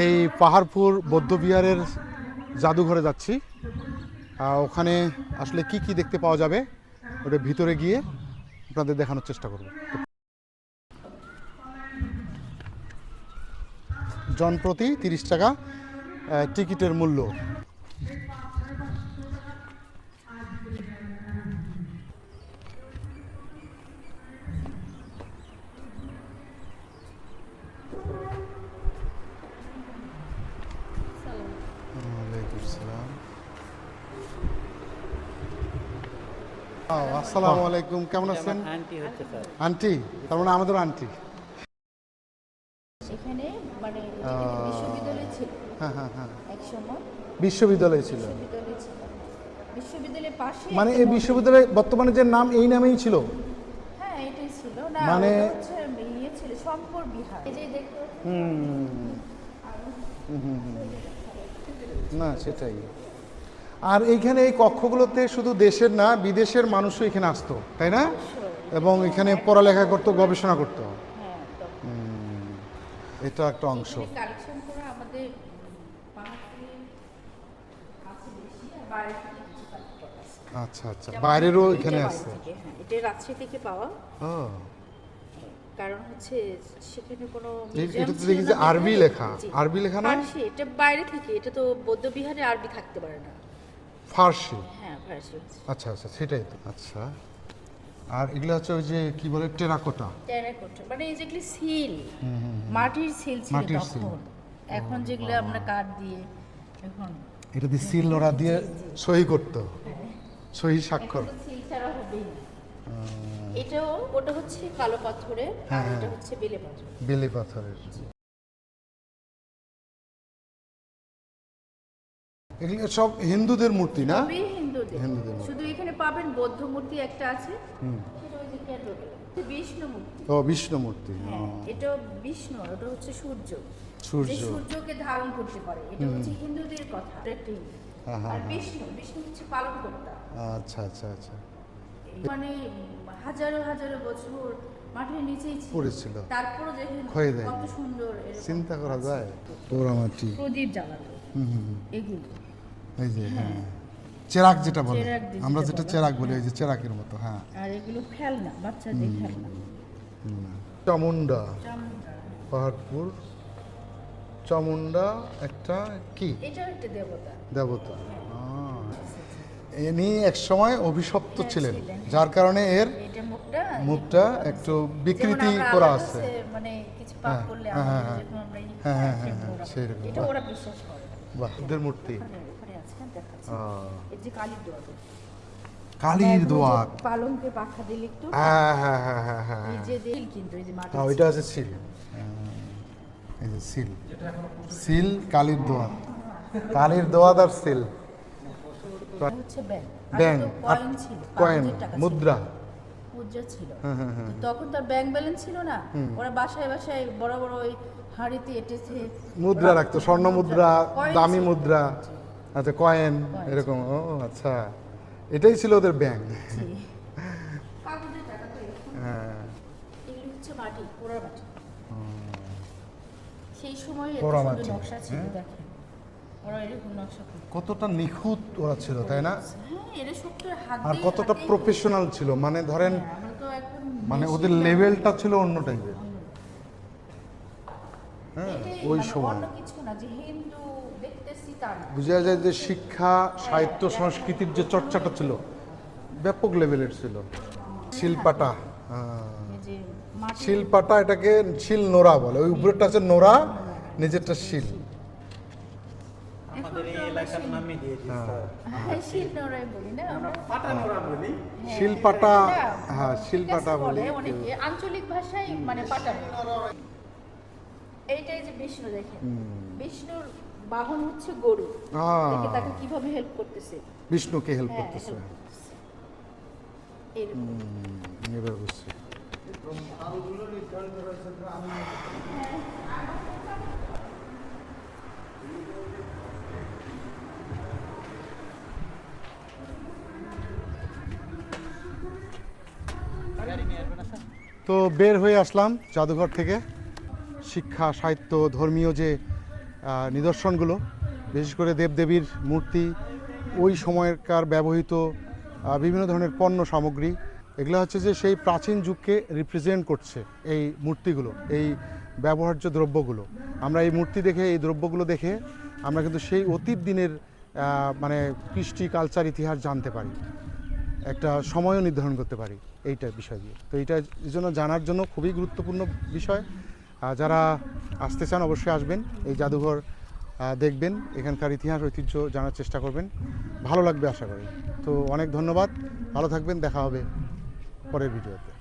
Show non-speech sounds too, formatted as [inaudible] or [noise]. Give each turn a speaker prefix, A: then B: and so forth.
A: এই পাহাড়পুর বৌদ্ধবিহারের জাদুঘরে যাচ্ছি। ওখানে আসলে কি কি দেখতে পাওয়া যাবে, ওটা ভিতরে গিয়ে আপনাদের দেখানোর চেষ্টা করব। জনপ্রতি তিরিশ টাকা টিকিটের মূল্য। আসসালাম ও, আসসালামু আলাইকুম কেমন আছেন?
B: আন্টি হচ্ছে স্যার
A: আন্টি তার মানে আমাদের আন্টি
C: মানে বিশ্ববিদ্যালয় ছিল।
A: হ্যাঁ হ্যাঁ হ্যাঁ। বিশ্ববিদ্যালয় ছিল।
C: বিশ্ববিদ্যালয়ের পাশে
A: মানে এই। বিশ্ববিদ্যালয় বর্তমানে যে নাম এই নামেই ছিল?
C: হ্যাঁ এটাই ছিল। না
A: মানে-
C: ইয়ে ছিল শঙ্কর বিহার। এই যে দেখতে পাচ্ছেন,
A: না সেটাই। আর এইখানে এই কক্ষগুলোতে শুধু দেশের না বিদেশের মানুষও এখানে আসতো তাই না? এবং এখানে পড়ালেখা করতো গবেষণা করতো।
C: হ্যাঁ
A: এটা একটা অংশ। আচ্ছা আচ্ছা। বাইরেরও এখানে আছে।
C: হ্যাঁ, এটা রাজশাহী থেকে পাওয়া।
A: ও।
C: কারণ হচ্ছে সেখানে কোনো
A: এটা তো দেখি যে আরবি লেখা। আরবি লেখা না?
C: ফার্সি এটা বাইরে থেকে এটা তো বৌদ্ধ বিহারে আরবি থাকতে পারে না।
A: ফার্সি?
C: হ্যাঁ ফার্সি
A: আচ্ছা আচ্ছা সেটাই তো। আচ্ছা। আর এগুলো হচ্ছে ওই যে কি বলে টেরাকোটা?
C: টেরাকোটা মানে এই যেগুলি সিল মাটির সিল ছিল। তখন। এখন যেগুলো আমরা কাঠ দিয়ে এখন
A: এটা দিয়ে সিল ওরা দিয়ে সহি করতো। সহি স্বাক্ষর।
C: সিল ছাড়া হবেই না। এটাও ওটা হচ্ছে কালো পাথরের
A: হ্যাঁ,
C: আর এটা হচ্ছে বেলে পাথর।
A: বেলে পাথরের। এগুলো সব হিন্দুদের মূর্তি না?
C: হিন্দুদের। শুধু এখানে পাবেন বৌদ্ধ মূর্তি একটা আছে। সেটা ওই যে বিষ্ণু মূর্তি।
A: ও বিষ্ণু মূর্তি
C: হ্যাঁ এটা বিষ্ণু ওটা হচ্ছে সূর্য।
A: সূর্য।
C: সূর্যকে ধারণ করতে পারে। এটা হচ্ছে হিন্দুদের কথা।
A: হ্যাঁ, হ্যাঁ,
C: আর বিষ্ণু বিষ্ণু হচ্ছে পালন কর্তা
A: আচ্ছা আচ্ছা আচ্ছা।
C: মানে হাজারো হাজারো বছর মাটির নিচেই ছিল।
A: পড়েছিল।
C: দেখেন
A: ক্ষয়ে।
C: কত সুন্দর
A: চিন্তা করা যায়। পোড়ামাটি
C: প্রদীপ জ্বালাতো। এগুলো।
A: এই যে হ্যাঁ। চেরাক যেটা বলে আমরা যেটা চেরাক বলি এই যে চেরাকের মতো হ্যাঁ।
C: আর এগুলো খেলনা বাচ্চাদের খেলনা।
A: চামুন্ডা। পাহাড়পুর। চামুন্ডা একটা কি?
C: এটাও একটা দেবতা।
A: দেবতা। আহ। ইনি এক সময় অভিশপ্ত
C: হ্যাঁ,
A: ছিলেন। যার কারণে এর
C: মুখটা
A: একটু বিকৃতি করা আছে।
C: মানে কিছু পাপ
A: হ্যাঁ,
C: করলে
A: হ্যাঁ, হ্যাঁ, হ্যাঁ, হ্যাঁ,
C: সেরকম
A: হ্যাঁ,
C: এটা ওরা বিশ্বাস করে।
A: বাহ। বুদ্ধের মূর্তি।
C: হ্যাঁ, কালীর দোয়া পালঙ্কে পাখা দিলে একটু
A: হ্যাঁ হ্যাঁ হ্যাঁ হ্যাঁ হ্যাঁ
C: এই যে দিল কিন্তু এই যে মাটি
A: হ্যাঁ ওইটা আছে সিল। এই যে সিল। সিল কালীর দোয়াত। কালীর দোয়াত আর সিল।
C: হচ্ছে ব্যাংক।
A: ব্যাংক
C: কয়েন ছিল
A: কয়েন
C: 5000 টাকা ছিল।
A: মুদ্রা।
C: মুদ্রা ছিল।
A: হ্যাঁ হ্যাঁ হ্যাঁ
C: তো তখন তার ব্যাংক ব্যালেন্স ছিল না। ওরা বাসায় বাসায় বড় বড় ওই হাঁড়িতে এটেছে।
A: মুদ্রা রাখতো স্বর্ণ মুদ্রা দামি মুদ্রা আচ্ছা কয়েন এরকম ও আচ্ছা। এটাই ছিল ওদের ব্যাংক। [laughs] হ্যাঁ।
C: সেই সময়
A: হ্যাঁ।
C: নকশা ছিল দেখেন। ওরা এরকম নকশা করতো
A: কতটা নিখুঁত ওরা ছিল তাই না?
C: হ্যাঁ এরা সত্তর হাত
A: আর
C: দিয়ে
A: কতটা
C: হাতেই-
A: প্রফেশনাল ছিল মানে ধরেন
C: হ্যাঁ, আমরা তো এখন
A: মানে ওদের লেভেলটা ছিল অন্য টাইপের হ্যাঁ
C: এটাই
A: ওই
C: মানে
A: সময়।
C: অন্য কিছু না যে হিন্দু দেখতেছি তা না।
A: বোঝা যায় যে শিক্ষা সাহিত্য সংস্কৃতির যে চর্চাটা ছিল ব্যাপক লেভেলের ছিল। শিল্পাটা হ্যাঁ।
C: এই যে মাটি
A: শিল্পাটা এটাকে শিল নোরা বলে ওই উপরেরটা হচ্ছে নোরা নিজেরটা শিল।
B: আমাদের এই এলাকার নামই দিয়েছি। স্যার
C: হ্যাঁ শিল বলি না আমরা?
B: পাটানোরা বলি।
C: হ্যাঁ,
A: শিলপাটা। হ্যাঁ শিলপাটা বলি।
C: অনেকে। আঞ্চলিক ভাষায় মানে পাটানো এইটাই যে বিষ্ণু দেখেন। বিষ্ণুর বাহন হচ্ছে গরু। দেখে তাকে কীভাবে হেল্প করতেছে?
A: বিষ্ণুকে হেল্প
C: হ্যাঁ
A: করতেছে।
C: এরকম।
A: এবার বুঝছি। তো বের হয়ে আসলাম জাদুঘর থেকে। শিক্ষা, সাহিত্য, ধর্মীয় যে নিদর্শনগুলো, বিশেষ করে দেবদেবীর মূর্তি, ওই সময়কার ব্যবহৃত বিভিন্ন ধরনের পণ্য সামগ্রী, এগুলো হচ্ছে যে সেই প্রাচীন যুগকে রিপ্রেজেন্ট করছে এই মূর্তিগুলো, এই ব্যবহার্য দ্রব্যগুলো। আমরা এই মূর্তি দেখে, এই দ্রব্যগুলো দেখে আমরা কিন্তু সেই অতীত দিনের মানে কৃষ্টি কালচার ইতিহাস জানতে পারি। একটা সময়ও নির্ধারণ করতে পারি এইটা বিষয় দিয়ে। তো এইটা এই জন্য জানার জন্য খুবই গুরুত্বপূর্ণ বিষয়। যারা আসতে চান অবশ্যই আসবেন, এই জাদুঘর দেখবেন, এখানকার ইতিহাস, ঐতিহ্য জানার চেষ্টা করবেন। ভালো লাগবে আশা করি। তো অনেক ধন্যবাদ, ভালো থাকবেন, দেখা হবে পরের ভিডিওতে।